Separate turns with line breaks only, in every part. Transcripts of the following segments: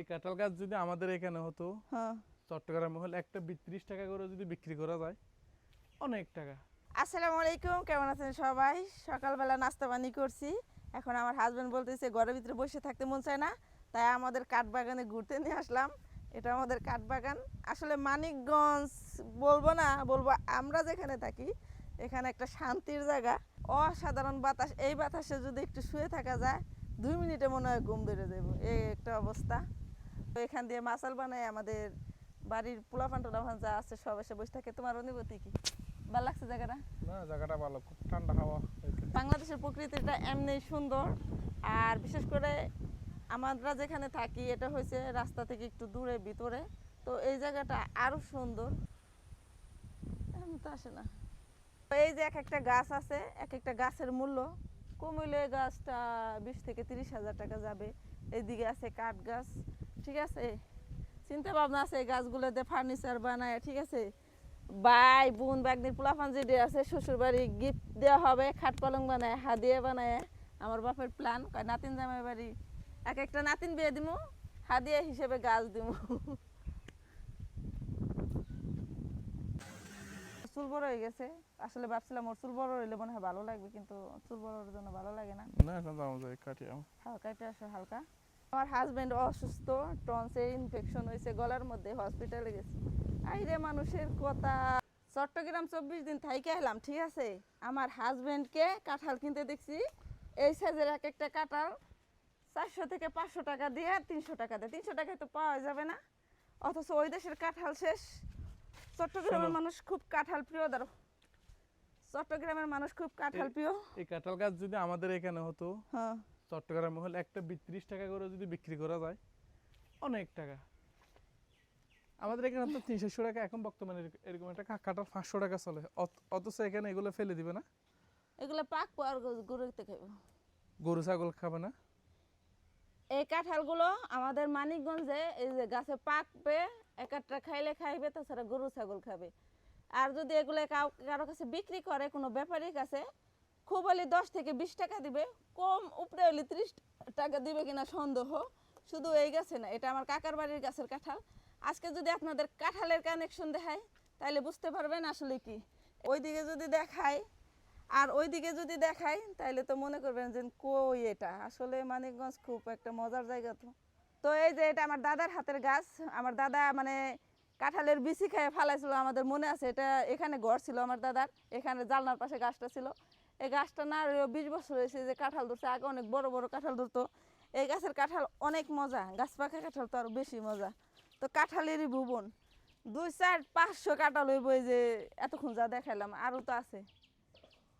এই কাঁঠাল গাছ যদি আমাদের এখানে হতো
হ্যাঁ।
চট্টগ্রামে হলে একটা বিত্রিশ টাকা করে যদি বিক্রি করা যায় অনেক টাকা।
আসসালামু আলাইকুম কেমন আছেন সবাই? সকালবেলা নাস্তা পানি করছি। এখন আমার হাজবেন্ড বলতেছে ঘরের ভিতরে বসে থাকতে মন চায় না। তাই আমাদের কাঠ বাগানে ঘুরতে নিয়ে আসলাম। এটা আমাদের কাঠ বাগান। আসলে মানিকগঞ্জ বলব না বলব আমরা যেখানে থাকি এখানে একটা শান্তির জায়গা। অসাধারণ বাতাস। এই বাতাসে যদি একটু শুয়ে থাকা যায় দুই মিনিটে মনে হয় ঘুম বেড়ে দেবো এই একটা অবস্থা। এখান দিয়ে মাসাল বানায় আমাদের বাড়ির পোলাপান টোলাপান যা আছে সব এসে বসে থাকে। তোমার অনুভূতি কি? ভালো লাগছে জায়গাটা?
না জায়গাটা ভালো খুব ঠান্ডা হাওয়া।
বাংলাদেশের প্রকৃতিটা এমনি সুন্দর। আর বিশেষ করে আমরা যেখানে থাকি এটা হয়েছে রাস্তা থেকে একটু দূরে ভিতরে। তো এই জায়গাটা আরও সুন্দর। এখন তো আসে না। তো এই যে এক একটা গাছ আছে এক একটা গাছের মূল্য কমিলে গাছটা বিশ থেকে তিরিশ হাজার টাকা যাবে। এইদিকে আছে কাঠ গাছ ঠিক আছে? চিন্তা ভাবনা আছে এই গাছগুলোতে ফার্নিচার বানায় ঠিক আছে? ভাই বোন বাগনির পোলাফান যেটি আছে শ্বশুর বাড়ি গিফট দেওয়া হবে খাট পালং বানায় হাদিয়া বানায় আমার বাপের প্ল্যান কয় নাতিন জামাই বাড়ি। এক একটা নাতিন বিয়ে দিমু হাদিয়া হিসেবে গাছ দিমু। চুল বড় হয়ে গেছে। আসলে ভাবছিলাম ওর চুল বড় হইলে মনে হয় ভালো লাগবে কিন্তু চুল বড়োর জন্য ভালো লাগে না।
না এখন তো আমাদের কাটি আম
হালকা এটা আসো হালকা। আমার হাজবেন্ড অসুস্থ টনসে ইনফেকশন হয়েছে গলার মধ্যে হসপিটালে গেছে। আইরে মানুষের কথা। চট্টগ্রাম চব্বিশ দিন থাইকে এলাম ঠিক আছে? আমার হাজবেন্ডকে কাঁঠাল কিনতে দেখছি। এই সাইজের এক একটা কাঁঠাল চারশো থেকে পাঁচশো টাকা দিয়ে আর তিনশো টাকা দেয়। তিনশো টাকায় তো পাওয়া যাবে না। অথচ ওই দেশের কাঁঠাল শেষ। চট্টগ্রামের মানুষ খুব কাঁঠাল প্রিয় ধরো। চট্টগ্রামের মানুষ খুব কাঁঠাল প্রিয়।
এই কাঁঠাল গাছ যদি আমাদের এখানে হতো
হ্যাঁ।
চট্টগ্রামে হলে একটা বিত্রিশ টাকা করে যদি বিক্রি করা যায় অনেক টাকা। আমাদের এখানে তো তিনশো টাকা এখন বর্তমানে এরকম একটা কা- পাঁচশো টাকা চলে। অথচ এখানে এগুলো ফেলে দিবে না?
এগুলো পাক আর গরুতে খাইব।
গরু ছাগল খাবে না?
এই কাঁঠালগুলো আমাদের মানিকগঞ্জে এই যে গাছে পাকবে এক একটা খাইলে খাইবে তাছাড়া গরু ছাগল খাবে। আর যদি এগুলো কারও কাছে বিক্রি করে কোনো ব্যাপারীর কাছে খুব হলে দশ থেকে বিশ টাকা দিবে, কম উপরে হলে ত্রিশ টাকা দিবে কিনা সন্দেহ, শুধু এই গাছে না, এটা আমার কাকার বাড়ির গাছের কাঁঠাল। আজকে যদি আপনাদের কাঁঠালের কানেকশন দেখায়, তাহলে বুঝতে পারবেন আসলে কি। ওইদিকে যদি দেখায়, আর ওইদিকে যদি দেখাই তাহলে তো মনে করবেন যে কই এটা? আসলে মানিকগঞ্জ খুব একটা মজার জায়গা তো। তো এই যে এটা আমার দাদার হাতের গাছ, আমার দাদা মানে কাঁঠালের বিচি খেয়ে ফালাইছিল, আমাদের মনে আছে, এটা এখানে ঘর ছিল আমার দাদার, এখানে জালনার পাশে গাছটা ছিল। এই গাছটা না বিশ বছর হয়েছে যে কাঁঠাল ধরছে আগে অনেক বড় বড় কাঁঠাল ধরতো। এই গাছের কাঁঠাল অনেক মজা গাছ পাকা কাঁঠাল তো আরও বেশি মজা। তো কাঁঠালেরই ভুবন দুই চার পাঁচশো কাঁঠাল হইব যে এতক্ষণ যা দেখাইলাম আরও তো আছে।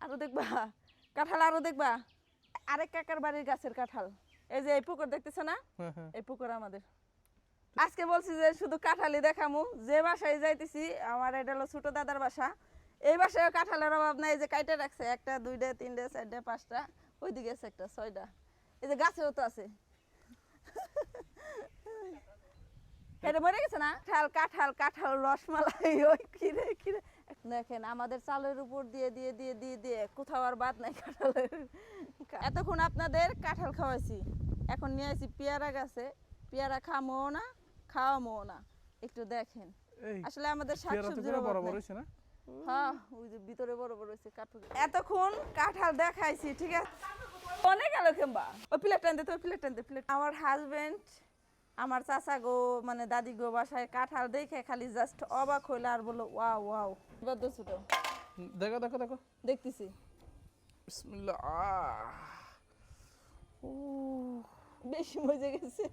আরও দেখবা কাঁঠাল আরও দেখবা। আরেক কাকার বাড়ির গাছের কাঁঠাল। এই যে এই পুকুর দেখতেছো না?
হ্যাঁ হ্যাঁ।
এই পুকুর আমাদের। আজকে বলছি যে শুধু কাঁঠালি দেখামু যে বাসায় যাইতেছি আমার এটা হলো ছোট দাদার বাসা। এই বাসায় কাঁঠালের অভাব নাই যে কাইটে রাখছে একটা দুইটা তিনটে চারটে পাঁচটা ওইদিকে আছে একটা ছয়টা। এই যে গাছেও তো আছে। এটা মরে গেছে না? কাঁঠাল কাঁঠাল কাঁঠাল রসমালাই ওই কিরে কিরে দেখেন আমাদের চালের উপর দিয়ে দিয়ে দিয়ে দিয়ে দিয়ে কোথাও আর বাদ নাই কাঁঠালের। এতক্ষণ আপনাদের কাঁঠাল খাওয়াইছি এখন নিয়ে আসি পেয়ারা গাছে। পেয়ারা খামো না খাওয়ামো না। একটু দেখেন। আসলে আমাদের শাকসবজির অভাব
না?
হ্যাঁ ওই যে ভিতরে বড় বড় হয়েছে কাঠুর এতক্ষণ কাঁঠাল দেখাইছি ঠিক আছে? অনেক আলো খেম্বা। ওই প্লেট টানতে তো ওই প্লেট টানতে প্লেট আমার হাজবেন্ড আমার চাচা গো মানে দাদি গো বাসায় কাঁঠাল দেখে খালি জাস্ট অবাক হইল আর বলল ওয়াও ওয়াও। এবার তো। ছোট
দেখো দেখো দেখো।
দেখতেছি।
বিসমিল্লাহ। ও।
বেশি মজে গেছে।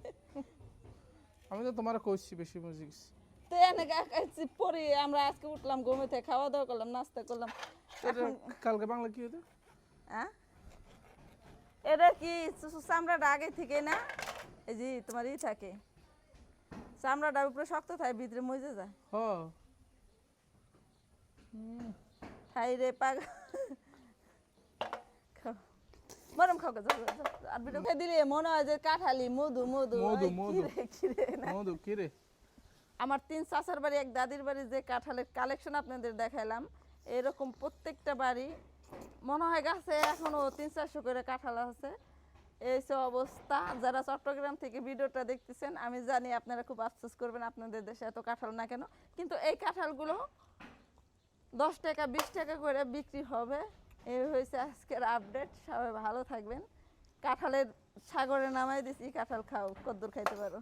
আমি তো তোমার কইছি বেশি মজা গেছি।
তো এনে পরে আমরা আজকে উঠলাম ঘুমেতে খাওয়া দাওয়া করলাম নাস্তা করলাম।
কালকে বাংলা কি হতো
হ্যাঁ? এটা কি চামড়াটা আগে থেকে না? এই যে তোমার ই থাকে। চামড়াটা উপরে শক্ত থাকে ভিতরে মজে যায়।
হ।
হাই রে পাগ খাও। মরম খাও গো। আর বিটা খেয়ে দিলে মনে হয় যে কাঠালি মধু মধু।
মধু, মধু।
কিরে কিরে না।
মধু কি রে
আমার তিন চাচার বাড়ি, এক দাদির বাড়ি যে কাঁঠালের কালেকশন আপনাদের দেখাইলাম, এরকম প্রত্যেকটা বাড়ি, মনে হয় গাছে এখনও তিন চারশো করে কাঁঠাল আছে। এই সব অবস্থা, যারা চট্টগ্রাম থেকে ভিডিওটা দেখতেছেন, আমি জানি আপনারা খুব আফসোস করবেন আপনাদের দেশে এত কাঁঠাল না কেন, কিন্তু এই কাঁঠালগুলো দশ টাকা, বিশ টাকা করে বিক্রি হবে। এই হয়েছে আজকের আপডেট সবাই ভালো থাকবেন। কাঁঠালের সাগরে নামাই দিছি, কাঁঠাল খাও, কদ্দুর খাইতে পারো।